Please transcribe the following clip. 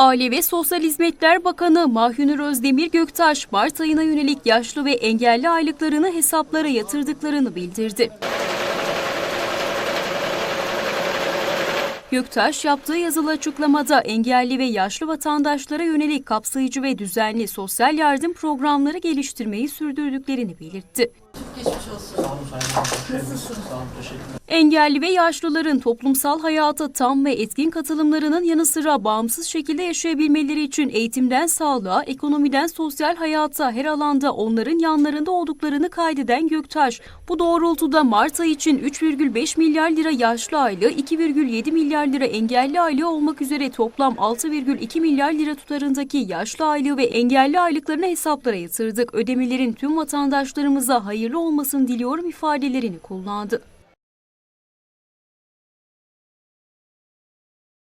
Aile ve Sosyal Hizmetler Bakanı Mahyunur Özdemir Göktaş, Mart ayına yönelik yaşlı ve engelli aylıklarını hesaplara yatırdıklarını bildirdi. Göktaş yaptığı yazılı açıklamada engelli ve yaşlı vatandaşlara yönelik kapsayıcı ve düzenli sosyal yardım programları geliştirmeyi sürdürdüklerini belirtti. Engelli ve yaşlıların toplumsal hayata tam ve etkin katılımlarının yanı sıra bağımsız şekilde yaşayabilmeleri için eğitimden sağlığa, ekonomiden sosyal hayata her alanda onların yanlarında olduklarını kaydeden Göktaş, bu doğrultuda Mart ayı için 3,5 milyar lira yaşlı aylığı, 2,7 milyar lira engelli aylığı olmak üzere toplam 6,2 milyar lira tutarındaki yaşlı aylığı ve engelli aylıklarını hesaplara yatırdık. Ödemelerin tüm vatandaşlarımıza hayırlı olmasını diliyorum ifadelerini kullandı.